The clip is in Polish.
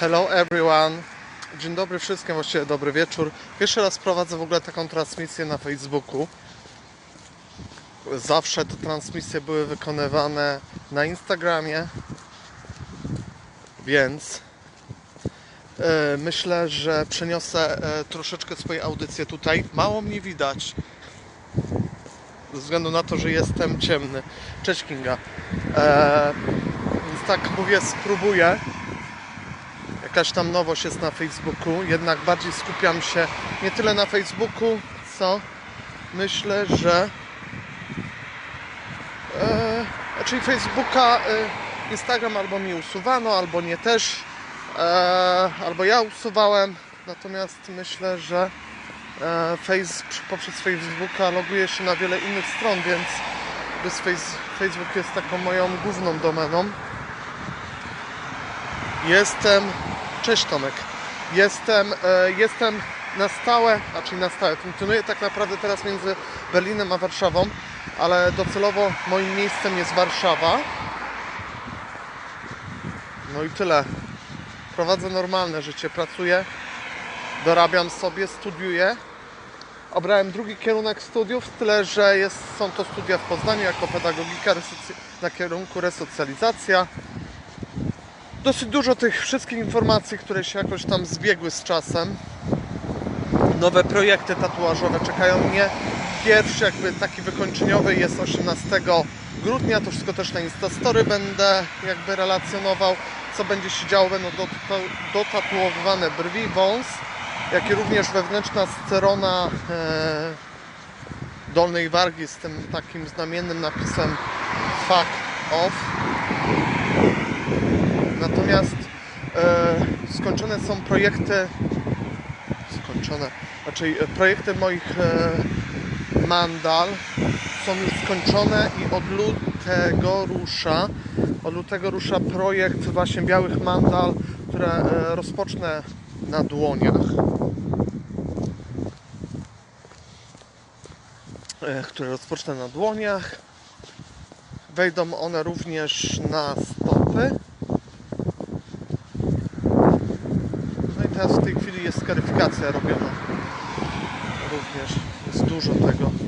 Hello everyone. Dzień dobry wszystkim, właściwie dobry wieczór. Pierwszy raz prowadzę w ogóle taką transmisję na Facebooku. Zawsze te transmisje były wykonywane na Instagramie, więc e, myślę, że przeniosę e, troszeczkę swoje audycje tutaj. Mało mnie widać, ze względu na to, że jestem ciemny. Cześć Kinga. E, więc tak mówię, spróbuję jakaś tam nowość jest na Facebooku, jednak bardziej skupiam się nie tyle na Facebooku, co myślę, że e, czyli Facebooka, e, Instagram albo mi usuwano, albo nie też, e, albo ja usuwałem, natomiast myślę, że e, face, poprzez Facebooka loguję się na wiele innych stron, więc face, Facebook jest taką moją główną domeną. Jestem. Cześć Tomek. Jestem, e, jestem na stałe, znaczy na stałe. Funkcjonuję tak naprawdę teraz między Berlinem a Warszawą, ale docelowo moim miejscem jest Warszawa. No i tyle. Prowadzę normalne życie, pracuję, dorabiam sobie, studiuję. Obrałem drugi kierunek studiów, tyle że jest, są to studia w Poznaniu jako pedagogika na kierunku resocjalizacja dosyć dużo tych wszystkich informacji, które się jakoś tam zbiegły z czasem. Nowe projekty tatuażowe czekają mnie. Pierwszy jakby taki wykończeniowy jest 18 grudnia. To wszystko też na Instastory będę jakby relacjonował. Co będzie się działo, będą dot- dotatuowane brwi, wąs, jak i również wewnętrzna strona e, dolnej wargi z tym takim znamiennym napisem fuck off. Natomiast e, skończone są projekty, skończone, raczej e, projekty moich e, mandal są już skończone i od lutego rusza, od lutego rusza projekt właśnie białych mandal, które e, rozpocznę na dłoniach. E, które rozpocznę na dłoniach. Wejdą one również na stopy. No i teraz w tej chwili jest skaryfikacja robiona. Również jest dużo tego.